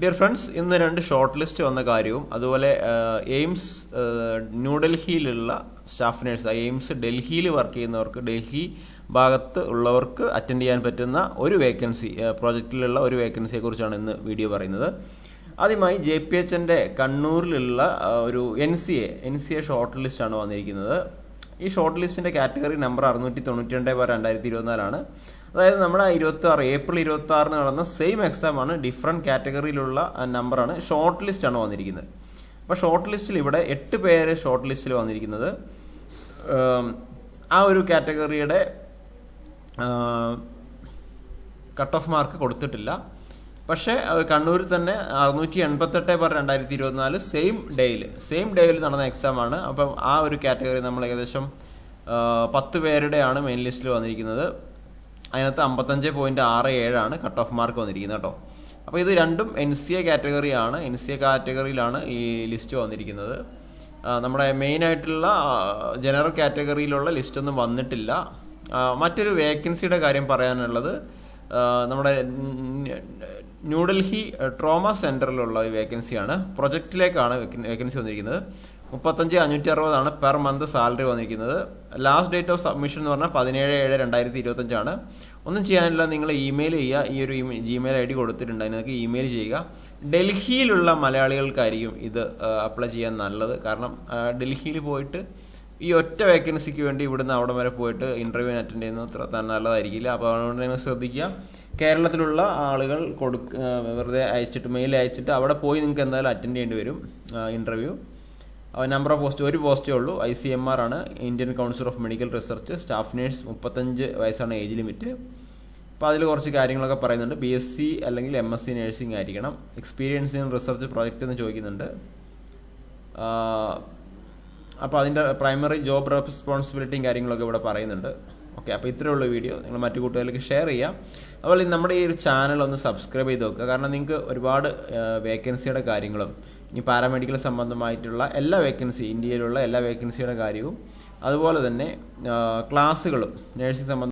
Dear friends ഇന്ന് രണ്ട് short list വന്ന കാര്യവും അതുപോലെ എയിംസ് ന്യൂഡൽഹിയിലുള്ള സ്റ്റാഫ് നേഴ്സ് എയിംസ് ഡൽഹിയിൽ വർക്ക് ചെയ്യുന്നവർക്ക് ഡൽഹി ഭാഗത്ത് ഉള്ളവർക്ക് അറ്റൻഡ് ചെയ്യാൻ പറ്റുന്ന ഒരു വേക്കൻസി പ്രോജക്റ്റിലുള്ള ഒരു വേക്കൻസിയെക്കുറിച്ചാണ് ഇന്ന് വീഡിയോ പറയുന്നത്. ആദ്യമായി ജെ പി എച്ചിന്റെ കണ്ണൂരിലുള്ള ഒരു N C A N C A short ലിസ്റ്റാണ് വന്നിരിക്കുന്നത്. ഈ ഷോർട്ട് ലിസ്റ്റിന്റെ കാറ്റഗറി നമ്പർ അറുന്നൂറ്റി തൊണ്ണൂറ്റി രണ്ട് ബാർ രണ്ടായിരത്തി ഇരുപത്തിനാലാണ് അതായത് നമ്മുടെ ഇരുപത്തി ആറ് ഏപ്രിൽ ഇരുപത്തി ആറിന് നടന്ന സെയിം എക്സാമാണ് ഡിഫറെന്റ് കാറ്റഗറിയിലുള്ള നമ്പറാണ് ഷോർട്ട് ലിസ്റ്റാണ് വന്നിരിക്കുന്നത്. അപ്പോൾ ഷോർട്ട് ലിസ്റ്റിൽ ഇവിടെ എട്ട് പേര് ഷോർട്ട് ലിസ്റ്റിൽ വന്നിരിക്കുന്നത്. ആ ഒരു കാറ്റഗറിയുടെ കട്ട് ഓഫ് മാർക്ക് കൊടുത്തിട്ടില്ല. പക്ഷേ കണ്ണൂരിൽ തന്നെ അറുന്നൂറ്റി എൺപത്തെട്ട് ബാർ രണ്ടായിരത്തി ഇരുപത്തിനാല് സെയിം ഡേയിൽ സെയിം ഡേയിൽ നടന്ന എക്സാമാണ് അപ്പം ആ ഒരു കാറ്റഗറി നമ്മൾ ഏകദേശം പത്ത് പേരുടെയാണ് മെയിൻ ലിസ്റ്റിൽ വന്നിരിക്കുന്നത്. അതിനകത്ത് അമ്പത്തഞ്ച് പോയിന്റ് ആറ് ഏഴാണ് കട്ട് ഓഫ് മാർക്ക് വന്നിരിക്കുന്നത് കേട്ടോ. അപ്പോൾ ഇത് രണ്ടും എൻ സി എ കാറ്റഗറിയാണ് എൻ സി എ കാറ്റഗറിയിലാണ് ഈ ലിസ്റ്റ് വന്നിരിക്കുന്നത്. നമ്മുടെ മെയിനായിട്ടുള്ള ജനറൽ കാറ്റഗറിയിലുള്ള ലിസ്റ്റ് ഒന്നും വന്നിട്ടില്ല. മറ്റൊരു വേക്കൻസിയുടെ കാര്യം പറയാനുള്ളത് നമ്മുടെ ന്യൂഡൽഹി ട്രോമ സെന്ററിലുള്ള ഒരു വേക്കൻസിയാണ്. പ്രൊജക്റ്റിലേക്കാണ് വേക്കൻസി വന്നിരിക്കുന്നത്. മുപ്പത്തഞ്ച് അഞ്ഞൂറ്റി അറുപതാണ് പെർ മന്ത് സാലറി വന്നിരിക്കുന്നത്. ലാസ്റ്റ് ഡേറ്റ് ഓഫ് സബ്മിഷൻ എന്ന് പറഞ്ഞാൽ പതിനേഴ് ഏഴ് രണ്ടായിരത്തി ഇരുപത്തഞ്ചാണ്. ഒന്നും ചെയ്യാനില്ല നിങ്ങൾ ഇമെയിൽ ചെയ്യുക. ഈ ഒരു ജിമെയിൽ ഐ ഡി കൊടുത്തിട്ടുണ്ട്. അതിനകത്ത് ഇമെയിൽ ചെയ്യുക. ഡൽഹിയിലുള്ള മലയാളികൾക്കായിരിക്കും ഇത് അപ്ലൈ ചെയ്യാൻ നല്ലത്. കാരണം ഡൽഹിയിൽ പോയിട്ട് ഈ ഒറ്റ വേക്കൻസിക്ക് വേണ്ടി ഇവിടുന്ന് അവിടെ വരെ പോയിട്ട് ഇന്റർവ്യൂ അറ്റൻഡ് ചെയ്യുന്നത് തന്നെ നല്ലതായിരിക്കില്ല. അപ്പോൾ അതുകൊണ്ട് തന്നെ ശ്രദ്ധിക്കുക. കേരളത്തിലുള്ള ആളുകൾ കൊടുക്ക വെറുതെ അയച്ചിട്ട് മെയിൽ അയച്ചിട്ട് അവിടെ പോയി നിങ്ങൾക്ക് എന്തായാലും അറ്റൻഡ് ചെയ്യേണ്ടി വരും. ഇന്റർവ്യൂ നമ്പർ ഓഫ് പോസ്റ്റ് ഒരു പോസ്റ്റേ ഉള്ളൂ. ഐ സി എം ആർ ആണ്. Indian council of medical research staff nurse മുപ്പത്തഞ്ച് വയസ്സാണ് ഏജ് ലിമിറ്റ് അപ്പോൾ അതിൽ കുറച്ച് കാര്യങ്ങളൊക്കെ പറയുന്നുണ്ട്. ബി എസ് സി അല്ലെങ്കിൽ എം എസ് സി നേഴ്സിംഗ് ആയിരിക്കണം. എക്സ്പീരിയൻസ് ഇൻ റിസർച്ച് പ്രോജക്റ്റ് എന്ന് ചോദിക്കുന്നുണ്ട്. അപ്പോൾ അതിന്റെ പ്രൈമറി ജോബ് റെസ്പോൺസിബിലിറ്റിയും കാര്യങ്ങളൊക്കെ ഇവിടെ പറയുന്നുണ്ട്. ഓക്കെ അപ്പോൾ ഇത്രയേ ഉള്ളൂ വീഡിയോ നിങ്ങൾ മറ്റു കൂട്ടുകാരിലേക്ക് ഷെയർ ചെയ്യാം. അതുപോലെ നമ്മുടെ ഈ ഒരു ചാനൽ ഒന്ന് സബ്സ്ക്രൈബ് ചെയ്ത് നോക്കുക കാരണം നിങ്ങൾക്ക് ഒരുപാട് വേക്കൻസിയുടെ കാര്യങ്ങളും ഇനി പാരാമെഡിക്കൽ സംബന്ധമായിട്ടുള്ള എല്ലാ വേക്കൻസി ഇന്ത്യയിലുള്ള എല്ലാ വേക്കൻസിയുടെ കാര്യവും അതുപോലെ തന്നെ ക്ലാസ്സുകളും നഴ്സിംഗ് സംബന്ധ